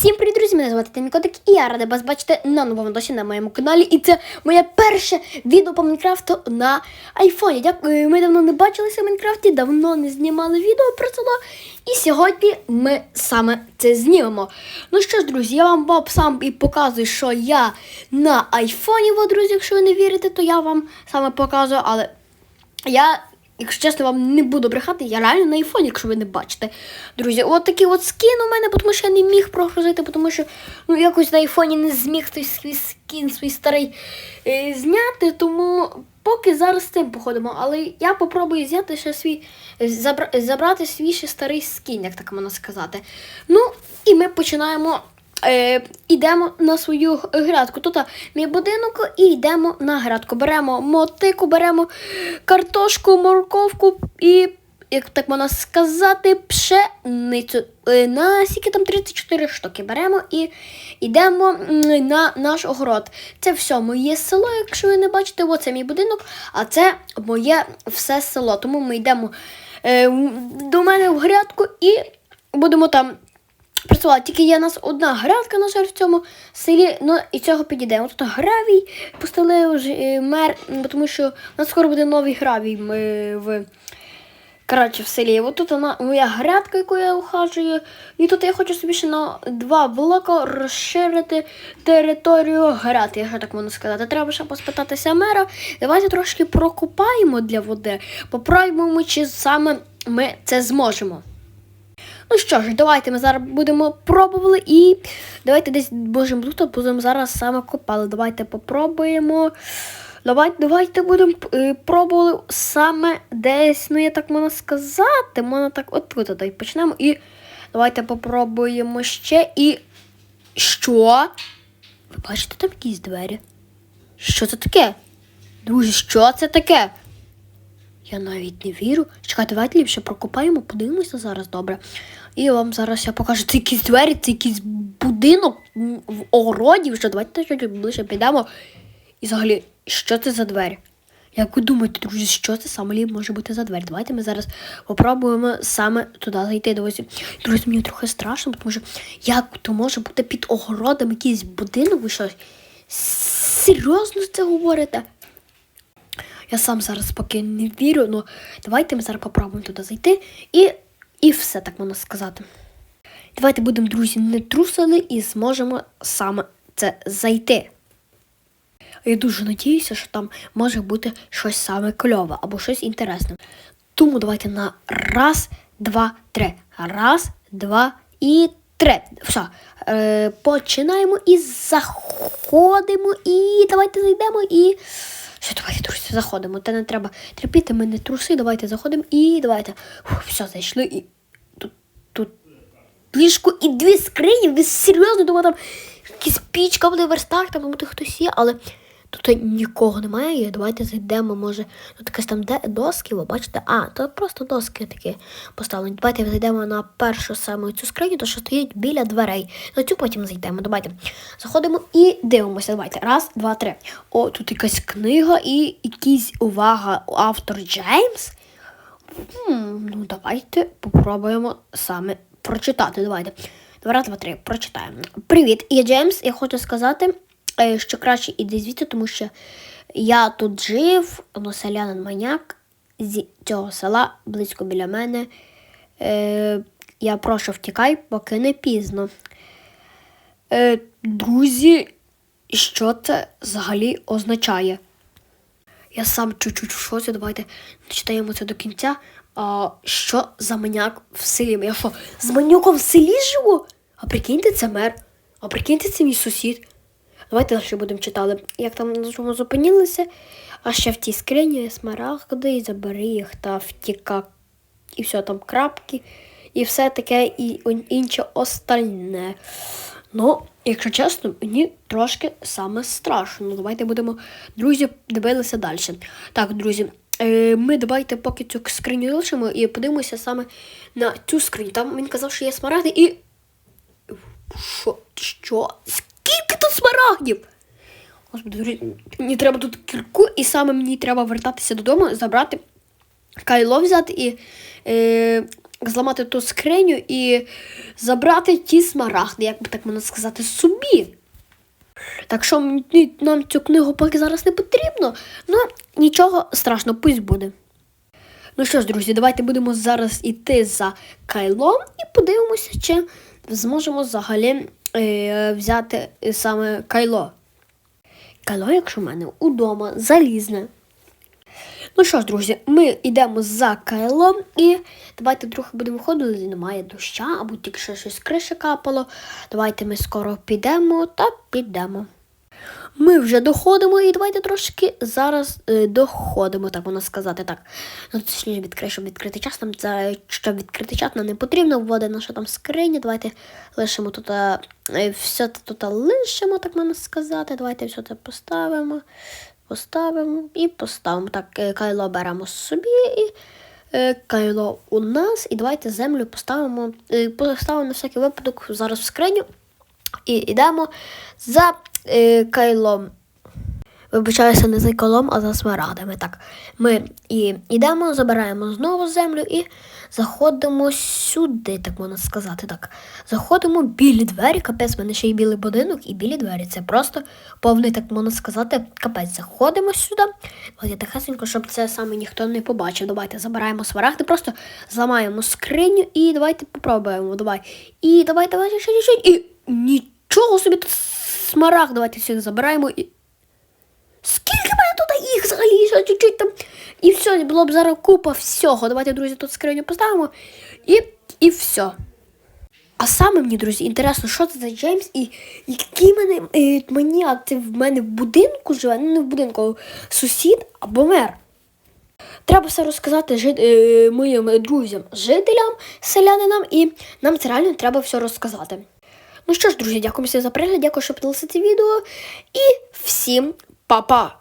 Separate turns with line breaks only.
Всім привіт, друзі! Мене звати Тимікотик і я рада вас бачити на новому досі на моєму каналі. І це моє перше відео по Майнкрафту на айфоні. Дякую, ми давно не бачилися в Майнкрафті, давно не знімали відео про село. І сьогодні ми саме це знімемо. Ну що ж, друзі, я вам Боб сам і показую, що я на айфоні. О, друзі, якщо ви не вірите, то я вам саме показую, але я. Якщо чесно, вам не буду брехати, я реально на айфоні, якщо ви не бачите. Друзі, от такий от скін у мене, тому що я не міг прогрузити, тому що ну, якось на айфоні не зміг той свій скін, свій старий е, зняти, тому поки зараз з цим походимо. Але я попробую зняти ще свій, забра, забрати свій ще старий скін, як так можна сказати. Ну, і ми починаємо. Е, йдемо на свою грядку. Тут мій будинок і йдемо на грядку. Беремо мотику, беремо картошку, морковку і, як так можна сказати, пшеницю. Е, на скільки там 34 штуки беремо і йдемо на наш огород. Це все моє село, якщо ви не бачите, оце мій будинок, а це моє все село. Тому ми йдемо е, до мене в грядку і будемо там працювала. Тільки є у нас одна грядка, на жаль, в цьому селі, ну і цього підійде. Тут гравій постелив е, мер, тому що у нас скоро буде новий гравій м, е, в. Коротше, в селі. От тут вона моя грядка, яку я ухажую. І тут я хочу собі ще на два блока розширити територію грядки, якщо так можна сказати. Треба ще поспитатися мера. Давайте трошки прокопаємо для води. Попробуємо, чи саме ми це зможемо. Ну що ж, давайте ми зараз будемо пробували і давайте десь божим тут будемо зараз саме копали. Давайте попробуємо. Давайте, давайте будемо е, пробували саме десь, ну я так можна сказати, можна так от, почнемо. І давайте попробуємо ще і. Що? Ви бачите там якісь двері? Що це таке? Друзі, що це таке? Я навіть не вірю. Чекайте, давайте ліпше прокопаємо, подивимося зараз добре. І вам зараз я покажу це якісь двері, це якийсь будинок в огороді. Вже давайте чуть ближче підемо. І взагалі, що це за двері? Як ви думаєте, друзі, що це саме може бути за двері? Давайте ми зараз попробуємо саме туди зайти. Друзі, друзі, мені трохи страшно, тому що як то може бути під огородом якийсь будинок? Ви що? Серйозно це говорите? Я сам зараз поки не вірю, але давайте ми зараз попробуємо туди зайти і, і все так можна сказати. Давайте будемо, друзі, не трусили і зможемо саме це зайти. Я дуже надіюся, що там може бути щось саме кльове або щось інтересне. Тому давайте на раз, два, три. Раз, два і три. Все. Е, починаємо і заходимо. І давайте зайдемо і. Все, заходимо. Та не треба терпіти, ми не труси. Давайте заходимо і давайте. Фух, все, зайшли і. Тут, тут ліжко і дві скрині. Ви серйозно думаю, там якісь пічка буде верстак, там хтось є, але тут нікого немає. Давайте зайдемо, може, тут якась там де доски, ви бачите? А, то просто доски такі поставлені. Давайте зайдемо на першу саме цю скриню, то що стоїть біля дверей. На цю потім зайдемо. Давайте заходимо і дивимося. Давайте. Раз, два, три. О, тут якась книга і якийсь увага, автор Джеймс. Хм, ну давайте попробуємо саме прочитати. Давайте. Два, раз, два, три. Прочитаємо. Привіт, я Джеймс. Я хочу сказати, що краще іди звідси, тому що я тут жив, ну, селянин маняк з цього села близько біля мене. Е, я прошу втікай, поки не пізно. Е, друзі, що це взагалі означає? Я сам чуть-чуть в шоці, давайте читаємо це до кінця. А, що за маняк в селі? Я що, з маньяком в селі живу? А прикиньте, це мер. А прикиньте, це мій сусід. Давайте далі будемо читати. Як там на чому зупинилися, а ще в тій скрині смарагди, і забери їх та втіка. І все там крапки, і все таке і інше остальне. Ну, якщо чесно, мені трошки саме страшно. Ну, Давайте будемо, друзі, дивилися далі. Так, друзі, е, ми давайте поки цю скриню лишимо і подивимося саме на цю скриню. Там він казав, що є смарагди і. Що? Що? Тут смарагдів? Господи, мені треба тут кірку, і саме мені треба вертатися додому, забрати кайло взяти і е, зламати ту скриню і забрати ті смарагди, як би так можна сказати, собі. Так що мені- нам цю книгу поки зараз не потрібно, ну нічого страшного, пусть буде. Ну що ж, друзі, давайте будемо зараз іти за кайлом і подивимося, чи зможемо взагалі взяти е, саме кайло. Кайло, якщо в мене удома, залізне. Ну що ж, друзі, ми йдемо за кайлом і давайте трохи будемо ходити, немає доща, або тільки ще щось з криші капало. Давайте ми скоро підемо та підемо. Ми вже доходимо і давайте трошки зараз е, доходимо, так можна сказати. Так. Ну, точніше, відкрити, щоб відкрити час. Нам це, щоб відкрити час, нам не потрібно вводити наша там скриня. Давайте лишимо тут е, все це тут лишимо, так можна сказати. Давайте все це поставимо, поставимо і поставимо. Так, е, кайло беремо собі і е, кайло у нас. І давайте землю поставимо, е, поставимо на всякий випадок зараз в скриню. І йдемо за е, кайлом. Вибачаюся не за кайлом, а за смарагдами. Так, ми і йдемо, забираємо знову землю і заходимо сюди, так можна сказати. Так, заходимо білі двері. Капець, в мене ще й білий будинок і білі двері. Це просто повний, так можна сказати, капець. Заходимо сюди. Давайте тихесенько, щоб це саме ніхто не побачив. Давайте забираємо смарагди, просто зламаємо скриню і давайте попробуємо. Давай. І давай, давай, ще, ще, і нічого собі тут смарагд. Давайте всіх забираємо і. Скільки мене тут їх взагалі ще чуть-чуть там. І все, було б зараз купа всього. Давайте, друзі, тут скриню поставимо. І, і все. А саме мені, друзі, інтересно, що це за Джеймс і який мене е, маніак, це в мене в будинку живе, ну не в будинку, а сусід або мер. Треба все розказати жит, е, моїм друзям, жителям, селянинам, і нам це реально треба все розказати. Ну що ж, друзі, дякую всім за перегляд, дякую, що подивилися це відео. І всім па-па!